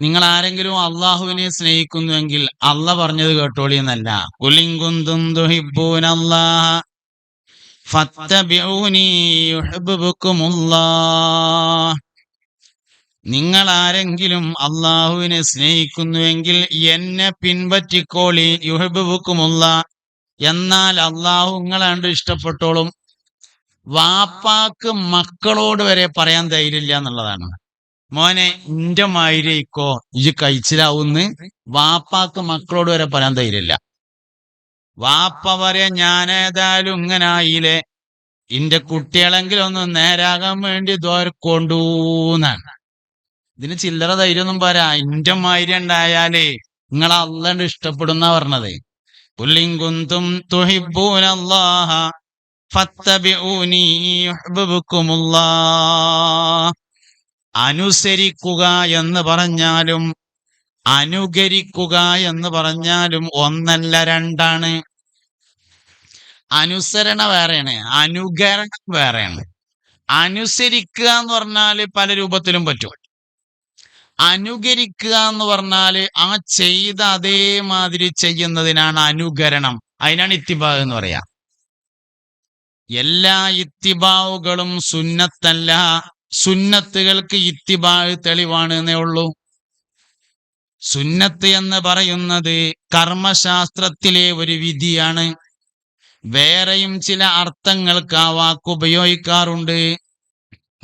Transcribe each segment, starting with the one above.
നിങ്ങൾ ആരെങ്കിലും അള്ളാഹുവിനെ സ്നേഹിക്കുന്നുവെങ്കിൽ അള്ള പറഞ്ഞത് കേട്ടോളി എന്നല്ല. നിങ്ങൾ ആരെങ്കിലും അള്ളാഹുവിനെ സ്നേഹിക്കുന്നുവെങ്കിൽ എന്നെ പിൻപറ്റിക്കോളി യുഹബുക്കുമുള്ള എന്നാൽ അള്ളാഹു നിങ്ങളാണ്ട് ഇഷ്ടപ്പെട്ടോളും. വാപ്പാക്ക് മക്കളോട് വരെ പറയാൻ ധൈര്യമില്ല എന്നുള്ളതാണ്. മോനെ ഇന്റെ മായിരിക്കോ ഇജ് കഴിച്ചിലാവുന്ന്? വാപ്പാക്ക് മക്കളോട് വരെ പറയാൻ ധൈര്യമില്ല. വാപ്പ വരെ ഞാനേതായാലും ഇങ്ങനെ ആയില്ലേ ഇന്റെ കുട്ടികളെങ്കിലും ഒന്ന് നേരാകാൻ വേണ്ടി ദോരക്കൊണ്ടൂന്നാണ് ഇതിന് ചില്ലറ ധൈര്യമൊന്നും പറയാ ഇന്റെ മായിരി ഉണ്ടായാലേ നിങ്ങൾ അല്ലാണ്ട് ഇഷ്ടപ്പെടുന്ന പറഞ്ഞത്. പുല്ലിങ്കുന്തും തുഹിബൂനല്ലാഹ ഫത്തബിഊനി യുഹ്ബിബുക്കുമുല്ലാഹ് അനുസരിക്കുക എന്ന് പറഞ്ഞാലും അനുകരിക്കുക എന്ന് പറഞ്ഞാലും ഒന്നല്ല രണ്ടാണ്. അനുസരണ വേറെയാണ് അനുകരണം വേറെയാണ്. അനുസരിക്കുക എന്ന് പറഞ്ഞാൽ പല രൂപത്തിലും പറ്റും. അനുകരിക്കുക എന്ന് പറഞ്ഞാൽ ആ ചെയ്ത അതേമാതിരി ചെയ്യുന്നതിനാണ് അനുകരണം. അതിനാണ് ഇത്തിബാവ് എന്ന് പറയാ. എല്ലാ ഇത്തിബാവുകളും സുന്നത്തല്ല. സുന്നത്തുകൾക്ക് ഇത്തിബാ തെളിവാണ് എന്നേ ഉള്ളൂ. സുന്നത്ത് എന്ന് പറയുന്നത് കർമ്മശാസ്ത്രത്തിലെ ഒരു വിധിയാണ്. വേറെയും ചില അർത്ഥങ്ങൾക്ക് ആ വാക്ക് ഉപയോഗിക്കാറുണ്ട്.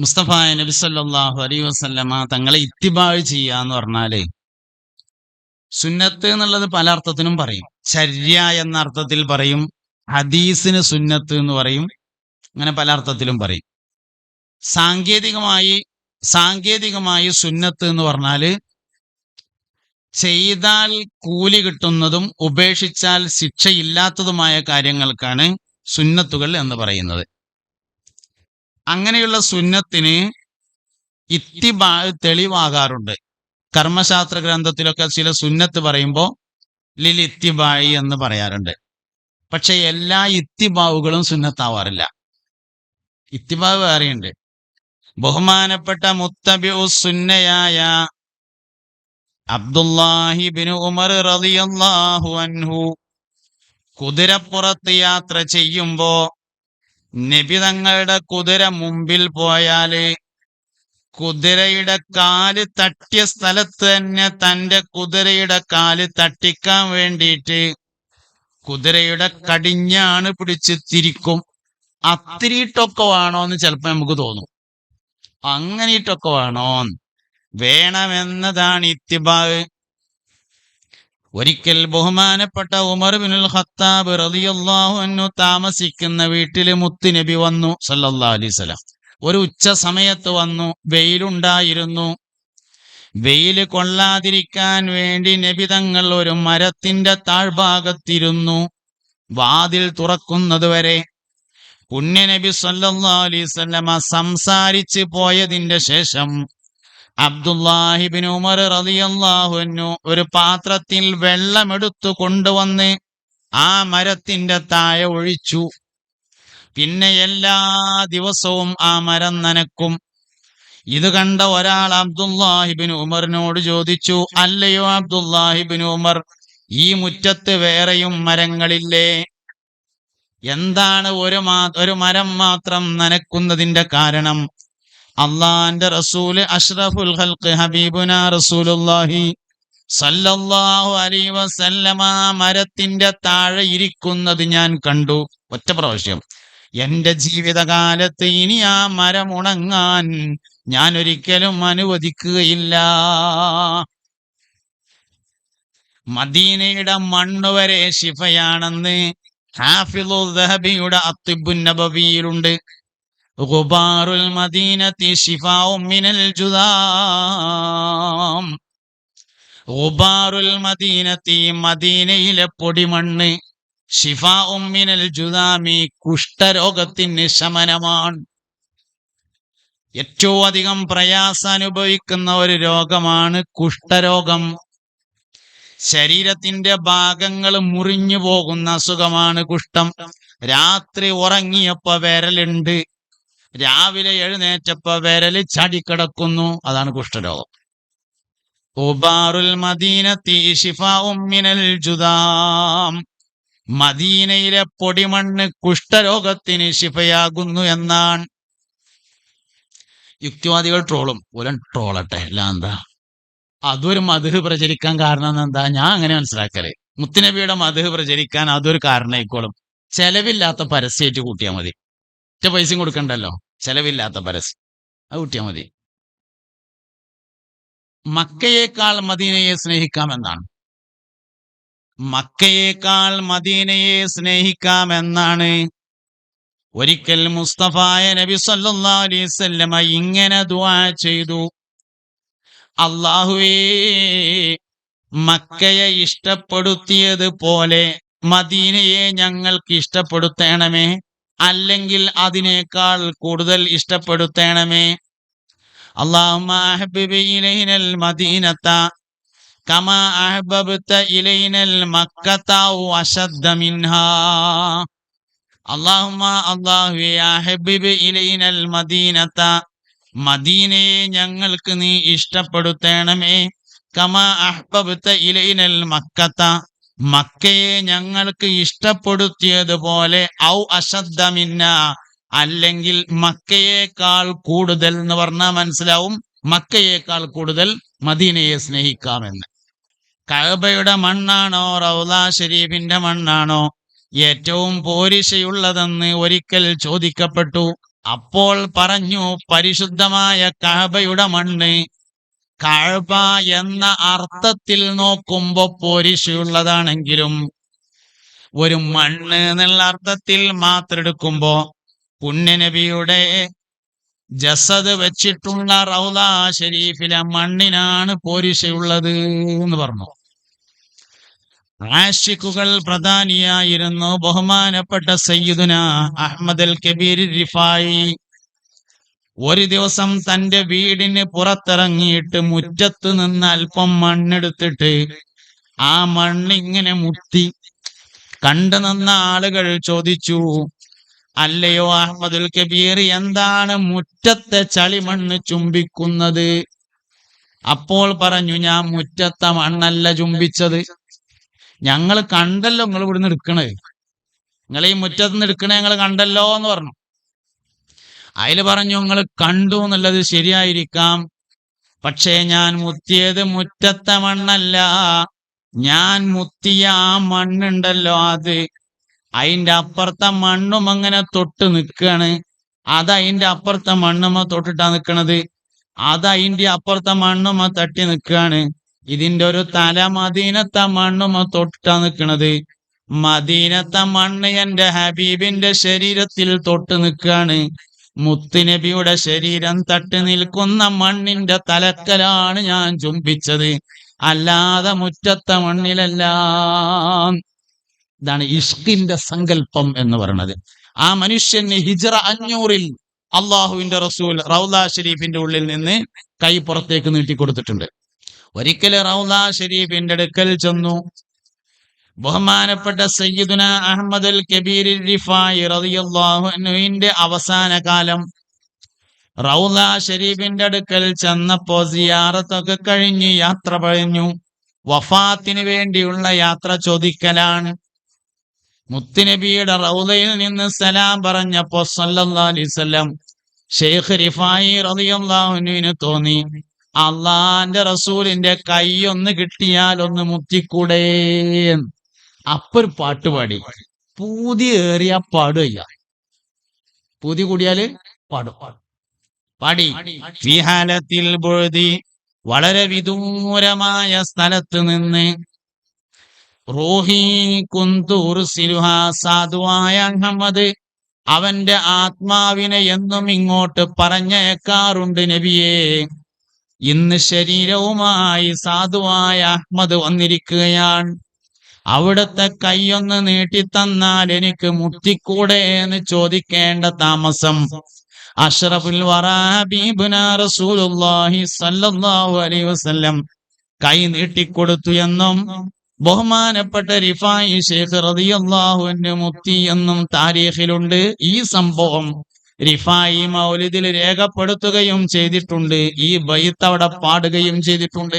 മുസ്തഫ നബി സല്ലല്ലാഹു അലൈഹി വസല്ലമ തങ്ങളെ ഇത്തിബാഴ് ചെയ്യാന്ന് പറഞ്ഞാൽ സുന്നത്ത് എന്നുള്ളത് പല അർത്ഥത്തിനും പറയും. ചര്യ എന്ന അർത്ഥത്തിൽ പറയും. ഹദീസിന് സുന്നത്ത് എന്ന് പറയും. അങ്ങനെ പല അർത്ഥത്തിലും പറയും. സാങ്കേതികമായി സാങ്കേതികമായി സുന്നത്ത് എന്ന് പറഞ്ഞാൽ ചെയ്താൽ കൂലി കിട്ടുന്നതും ഉപേക്ഷിച്ചാൽ ശിക്ഷയില്ലാത്തതുമായ കാര്യങ്ങൾക്കാണ് സുന്നത്തുകൾ എന്ന് പറയുന്നത്. അങ്ങനെയുള്ള സുന്നത്തിന് ഇത്തിബാ തെളിവാകാറുണ്ട്. കർമ്മശാസ്ത്ര ഗ്രന്ഥത്തിലൊക്കെ ചില സുന്നത്ത് പറയുമ്പോൾ ലിൽ ഇത്തിബായി എന്ന് പറയാറുണ്ട്. പക്ഷെ എല്ലാ ഇത്തിബാവുകളും സുന്നത്താവാറില്ല. ഇത്തിബാവ് വേറെയുണ്ട്. ബഹുമാനപ്പെട്ട മുത്തബിഉസുന്നയായ അബ്ദുല്ലാഹി ബിൻ ഉമർ റളിയല്ലാഹു അൻഹു കുതിരപ്പുറത്ത് യാത്ര ചെയ്യുമ്പോ നബി തങ്ങളുടെ കുതിര മുമ്പിൽ പോയാൽ കുതിരയുടെ കാൽ തട്ടിയ സ്ഥലത്ത് തന്നെ തന്റെ കുതിരയുടെ കാൽ തട്ടിക്കാൻ വേണ്ടിയിട്ട് കുതിരയുടെ കടിഞ്ഞാണ് പിടിച്ച് തിരിക്കും. അത്തിരിയിട്ടൊക്കെ വേണോ എന്ന് ചിലപ്പോ നമുക്ക് തോന്നും. അങ്ങനെയിട്ടൊക്കെ വേണോ. വേണമെന്നതാണ് ഇത്തിബാവ് ഒരിക്കൽ ബഹുമാനപ്പെട്ട ഉമർ ബിനുൽ ഖത്താബ് റളിയല്ലാഹു അൻഹു താമസിക്കുന്ന വീട്ടിൽ മുത്തുനബി വന്നു സല്ലല്ലാഹു അലൈഹി വസല്ലം. ഒരു ഉച്ച സമയത്ത് വന്നു വെയിലുണ്ടായിരുന്നു. വെയിൽ കൊള്ളാതിരിക്കാൻ വേണ്ടി നബി തങ്ങൾ ഒരു മരത്തിന്റെ താഴ്ഭാഗത്തിരുന്നു. വാതിൽ തുറക്കുന്നത് വരെ പുണ്യനബി സല്ലാസ്വല്ലമ അലൈഹി വസല്ലമ സംസാരിച്ച് പോയതിന്റെ ശേഷം അബ്ദുല്ലാഹിബിൻ ഉമർ റളിയല്ലാഹു അൻഹു ഒരു പാത്രത്തിൽ വെള്ളമെടുത്തു കൊണ്ടുവന്ന് ആ മരത്തിന്റെ താഴെ ഒഴിച്ചു. പിന്നെ എല്ലാ ദിവസവും ആ മരം നനക്കും. ഇത് കണ്ട ഒരാൾ അബ്ദുല്ലാഹിബിൻ ഉമറിനോട് ചോദിച്ചു അല്ലയോ അബ്ദുല്ലാഹിബിൻ ഉമർ ഈ മുറ്റത്ത് വേറെയും മരങ്ങളില്ലേ? എന്താണ് ഒരു മാ ഒരു മരം മാത്രം നനക്കുന്നതിന്റെ കാരണം? അള്ളാന്റെ റസൂൽ അഷ്റഫുൽ ഹൽക്ക് ഹബീബുന റസൂലുല്ലാഹി സല്ലല്ലാഹു അലൈഹി വസല്ലമ മരത്തിന്റെ താഴെ ഇരിക്കുന്നത് ഞാൻ കണ്ടു. ഒറ്റ പ്രാവശ്യം. എന്റെ ജീവിതകാലത്ത് ഇനി ആ മരം ഉണങ്ങാൻ ഞാൻ ഒരിക്കലും അനുവദിക്കുകയില്ല. മദീനയുടെ മണ്ണുവരെ ശിഫയാണെന്ന് ഹാഫിളുദഹബിയുടെ അത്തിബുന്നബവിയിലുണ്ട് ഗുബാറുൽ മദീനത്തി ഷിഫാഉം മിനൽ ജുദാം. ഗുബാറുൽ മദീനത്തി മദീനയിലെ പൊടിമണ്ണ് ഷിഫാഉം മിനൽ ജുദാമി കുഷ്ഠരോഗത്തിന് ശമനമാണ്. ഏറ്റവും അധികം പ്രയാസം അനുഭവിക്കുന്ന ഒരു രോഗമാണ് കുഷ്ഠരോഗം. ശരീരത്തിന്റെ ഭാഗങ്ങൾ മുറിഞ്ഞു പോകുന്ന അസുഖമാണ് കുഷ്ഠം. രാത്രി ഉറങ്ങിയപ്പോ വിരലുണ്ട്. രാവിലെ എഴുന്നേറ്റപ്പോ വിരൽ ചടിക്കിടക്കുന്നു. അതാണ് കുഷ്ഠരോഗം. ഉബാറുൽ മദീനത്തി ശിഫാഉം മിനൽ ജുദാം. മദീനയിലെ പൊടിമണ്ണ് കുഷ്ഠരോഗത്തിന് ശിഫയാകുന്നു എന്നാണ്. യുക്തിവാദികൾ ട്രോളും. ഓലൻ ട്രോളട്ടെ. അല്ല എന്താ അതൊരു മധു പ്രചരിക്കാൻ കാരണം എന്താ? ഞാൻ അങ്ങനെ മനസ്സിലാക്കൽ. മുത്തുനബിയുടെ മധു പ്രചരിക്കാൻ അതൊരു കാരണമായിക്കോളും. ചെലവില്ലാത്ത പരസ്യമായിട്ട് കൂട്ടിയാൽ മതി. ഒറ്റ പൈസയും കൊടുക്കണ്ടല്ലോ. ചെലവില്ലാത്ത പരസ്യം. അത് കൂട്ടിയാൽ മതി. മക്കയേക്കാൾ മദീനയെ സ്നേഹിക്കാമെന്നാണ്. മക്കയേക്കാൾ മദീനയെ സ്നേഹിക്കാമെന്നാണ്. ഒരിക്കൽ മുസ്തഫായ നബി സല്ലല്ലാഹു അലൈഹി ഇങ്ങനെ ദുആ ചെയ്തു. അള്ളാഹുവേ മക്കയെ ഇഷ്ടപ്പെടുത്തിയത് പോലെ മദീനയെ ഞങ്ങൾക്ക് ഇഷ്ടപ്പെടുത്തണമേ. അല്ലെങ്കിൽ അതിനേക്കാൾ കൂടുതൽ ഇഷ്ടപ്പെടുത്തണമേ. അള്ളാഹുമ അള്ളാഹുബിബ് ഇലൈനൽ മദീനത്ത മദീനയെ ഞങ്ങൾക്ക് നീ ഇഷ്ടപ്പെടുത്തേണമേ. കമ അഹ്ബബ്ത ഇലൈനൽ മക്കത്ത. മക്കയെ ഞങ്ങൾക്ക് ഇഷ്ടപ്പെടുത്തിയതുപോലെ ഔ അശദ്ധമിന്ന അല്ലെങ്കിൽ മക്കയേക്കാൾ കൂടുതൽ എന്ന് പറഞ്ഞാൽ മനസ്സിലാവും. മക്കയേക്കാൾ കൂടുതൽ മദീനയെ സ്നേഹിക്കാമെന്ന്. കഅബയുടെ മണ്ണാണോ റൗദ ഷരീഫിന്റെ മണ്ണാണോ? ഏറ്റവും പോരിശയുള്ളതെന്ന് ഒരിക്കൽ ചോദിക്കപ്പെട്ടു. അപ്പോൾ പറഞ്ഞു പരിശുദ്ധമായ കഹബയുടെ മണ്ണ് കഴബ എന്ന അർത്ഥത്തിൽ നോക്കുമ്പോ പൊരിശുള്ളതാണെങ്കിലും ഒരു മണ്ണ് എന്നുള്ള അർത്ഥത്തിൽ മാത്രം എടുക്കുമ്പോ പുണ്യനബിയുടെ ജസദ് വെച്ചിട്ടുള്ള റൗല ഷരീഫിലെ മണ്ണിനാണ് പോരിശയുള്ളത് എന്ന് പറഞ്ഞു. ആഷിഖുകൾ പ്രധാനിയായിരുന്നു. ബഹുമാനപ്പെട്ട സയ്യിദുന അഹമ്മദ് അൽ കബീർ റിഫായി. ഒരു ദിവസം തന്റെ വീടിന് പുറത്തിറങ്ങിയിട്ട് മുറ്റത്ത് നിന്ന് അല്പം മണ്ണെടുത്തിട്ട് ആ മണ്ണിങ്ങനെ മുത്തി കണ്ടു നിന്ന ആളുകൾ ചോദിച്ചു അല്ലയോ അഹമ്മദുൽ കബീർ എന്താണ് മുറ്റത്തെ ചളിമണ്ണ് ചുംബിക്കുന്നത്? അപ്പോൾ പറഞ്ഞു ഞാൻ മുറ്റത്തെ മണ്ണല്ല ചുംബിച്ചത്. ഞങ്ങൾ കണ്ടല്ലോ നിങ്ങൾ ഇവിടുന്ന് എടുക്കണത്. നിങ്ങൾ ഈ മുറ്റത്ത് നിന്ന് എടുക്കണേ ഞങ്ങൾ കണ്ടല്ലോ എന്ന് പറഞ്ഞു. അതിൽ പറഞ്ഞു നിങ്ങൾ കണ്ടു എന്നുള്ളത് ശരിയായിരിക്കാം. പക്ഷേ ഞാൻ മുത്തിയത് മുറ്റത്തെ മണ്ണല്ല. ഞാൻ മുത്തിയ ആ മണ്ണുണ്ടല്ലോ അത്. അതിന്റെ അപ്പുറത്തെ മണ്ണും അങ്ങനെ തൊട്ട് നിൽക്കുകയാണ് അത് അതിന്റെ അപ്പുറത്തെ മണ്ണുമ്മ തൊട്ടിട്ടാ നിൽക്കണത് അത് അതിന്റെ അപ്പുറത്തെ മണ്ണുമ്മ തട്ടി നിൽക്കുകയാണ് ഇതിന്റെ ഒരു തല മദീനത്ത മണ്ണുമ തൊട്ടാ നിൽക്കണത് മദീനത്ത മണ്ണ് എന്റെ ഹബീബിന്റെ ശരീരത്തിൽ തൊട്ട് നിൽക്കുകയാണ് മുത്തുനബിയുടെ ശരീരം തട്ടി നിൽക്കുന്ന മണ്ണിന്റെ തലക്കലാണ് ഞാൻ ചുംബിച്ചത്. അല്ലാതെ മുറ്റത്തെ മണ്ണിലല്ല. ഇതാണ് ഇഷ്കിന്റെ സങ്കല്പം എന്ന് പറയുന്നത് ആ മനുഷ്യന് ഹിജറ അഞ്ഞൂറിൽ അള്ളാഹുവിന്റെ റസൂൽ റൗദ ഷരീഫിന്റെ ഉള്ളിൽ നിന്ന് കൈ പുറത്തേക്ക് നീട്ടിക്കൊടുത്തിട്ടുണ്ട്. ഒരിക്കൽ റൗദ ഷരീഫിന്റെ അടുക്കൽ ചെന്നു. ബഹുമാനപ്പെട്ട സയ്യിദുന അഹമ്മദ് അൽ കബീർ അവസാന കാലം. റൗദ ഷരീഫിന്റെ അടുക്കൽ ചെന്നപ്പോ സിയാറത്തൊക്കെ കഴിഞ്ഞ് യാത്ര പറഞ്ഞു വഫാത്തിന് വേണ്ടിയുള്ള യാത്ര ചോദിക്കലാണ്. മുത്തുനബിയുടെ റൗദയിൽ നിന്ന് സലാം പറഞ്ഞപ്പോ സല്ലല്ലാഹു അലൈഹി വസല്ലം ഷെയ്ഖ് റിഫായി റളിയല്ലാഹുവിന് തോന്നി. അള്ളാന്റെ റസൂലിന്റെ കൈ ഒന്ന് കിട്ടിയാൽ ഒന്ന് മുത്തിക്കൂടേ അപ്പൊ ഒരു പാട്ട് പാടി. പൂതി ഏറിയ പാടുക പൂതി കൂടിയാൽ പാടും. പാടി. വിഹാലത്തിൽ പൊഴുതി വളരെ വിദൂരമായ സ്ഥലത്ത് നിന്ന് റോഹി കുന്തൂർ സിലുഹ സാധുവായ അഹമ്മദ് അവന്റെ ആത്മാവിനെ എന്നും ഇങ്ങോട്ട് പറഞ്ഞേക്കാറുണ്ട് നബിയെ. ഇന്ന് ശരീരവുമായി സാധുവായ അഹ്മദ് വന്നിരിക്കുകയാണ്. അവിടുത്തെ കൈയൊന്ന് നീട്ടിത്തന്നാൽ എനിക്ക് മുട്ടിക്കൂടെ എന്ന് ചോദിക്കേണ്ട താമസം. അഷ്റഫുൽ റസൂലുള്ളാഹി അലൈഹി വസല്ലം കൈ നീട്ടിക്കൊടുത്തു എന്നും ബഹുമാനപ്പെട്ട റിഫായി ഷേഖ് റളിയല്ലാഹു മുത്തി എന്നും താരീഖിലുണ്ട് ഈ സംഭവം. റിഫായി മൗലിദിൽ രേഖപ്പെടുത്തുകയും ചെയ്തിട്ടുണ്ട്. ഈ ബൈത്ത് അവിടെ പാടുകയും ചെയ്തിട്ടുണ്ട്.